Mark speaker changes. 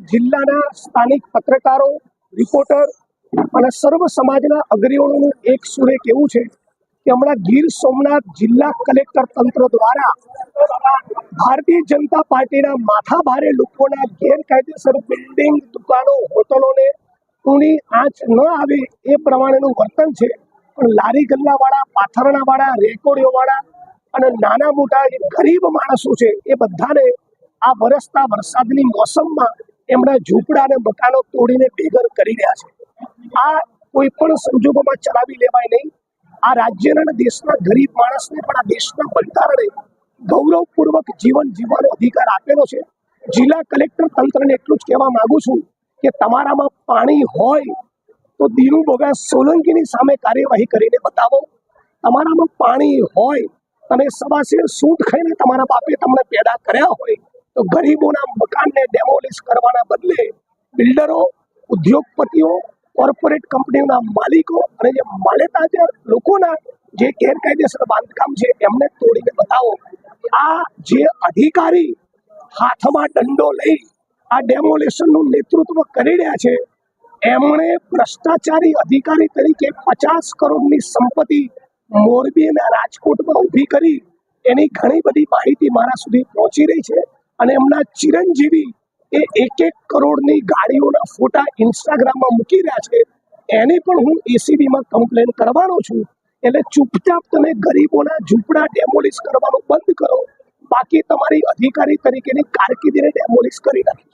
Speaker 1: જિલ્લાના સ્થાનિક પત્રકારો રિપોર્ટર અને સર્વ સમાજના અગ્રણીઓનું એક સુરે કેવું છે કે હમણાં ગીર સોમનાથ જિલ્લા કલેક્ટર તંત્ર દ્વારા ભારતીય જનતા પાર્ટીના માથા ભારે લોકોના ગેરકાયદેસર બિલ્ડિંગ, દુકાનો, હોટલોને ઊની આંચ ન આવે એ પ્રમાણેનું વર્તન છે. પણ લારી ગલ્લાવાળા, પાથરણાવાળા રેકોડીઓવાળા અને નાના મોટા જે ગરીબ માણસો છે એ બધાને આ વરસતા વરસાદની મોસમમાં એમના ઝૂંપડા અને મકાનો તોડીને બેઘર કરી રહ્યા છે. આ કોઈ પણ સંજોગોમાં ચલાવી લેવાય નહીં. આ રાજ્યના અને દેશના ગરીબ માણસને પણ આ દેશના બંધારણે ગૌરવપૂર્વક જીવન જીવવાનો અધિકાર આપેલો છે. જિલ્લા કલેક્ટર તંત્રને એટલું જ કહેવા માંગુ છું કે તમારામાં પાણી હોય તો દીનુ બોગા સોલંકીની સામે કાર્યવાહી કરીને બતાવો. તમારામાં પાણી હોય અને સવાસે સૂટ ખાઈને તમારા બાપે તમને પેદા કર્યા હોય તો ગરીબોના મકાનને ડેમોલિશ કરવાના બદલે બિલ્ડરો ઉદ્યોગપતિઓ કોર્પોરેટ કંપનીઓના માલિકો અને જે માલેતા જે લોકોના જે ગેરકાયદેસર બાંધકામ છે, એમને તોડીને બતાવો. આ જે અધિકારી હાથમાં દંડો લઈ આ ડેમોલેશનનું નેતૃત્વ કરી રહ્યા છે, એમણે ભ્રષ્ટાચારી અધિકારી તરીકે પચાસ કરોડની સંપત્તિ મોરબી અને રાજકોટમાં ઊભી કરી. એની ઘણી બધી માહિતી મારા સુધી પહોંચી રહી છે. અને એમના ચિરંજીવી એ એક એક કરોડની ગાડીઓના ફોટા ઇન્સ્ટાગ્રામમાં મૂકી રહ્યા છે. એને પણ હું એસીબીમાં કમ્પ્લેન કરવાનો છું. એટલે ચૂપચાપ તમે ગરીબોના ઝૂંપડા ડેમોલિશ કરવાનું બંધ કરો. બાકી તમારી અધિકારી તરીકેની કારકિર્દીને ડેમોલિશ કરી નાખી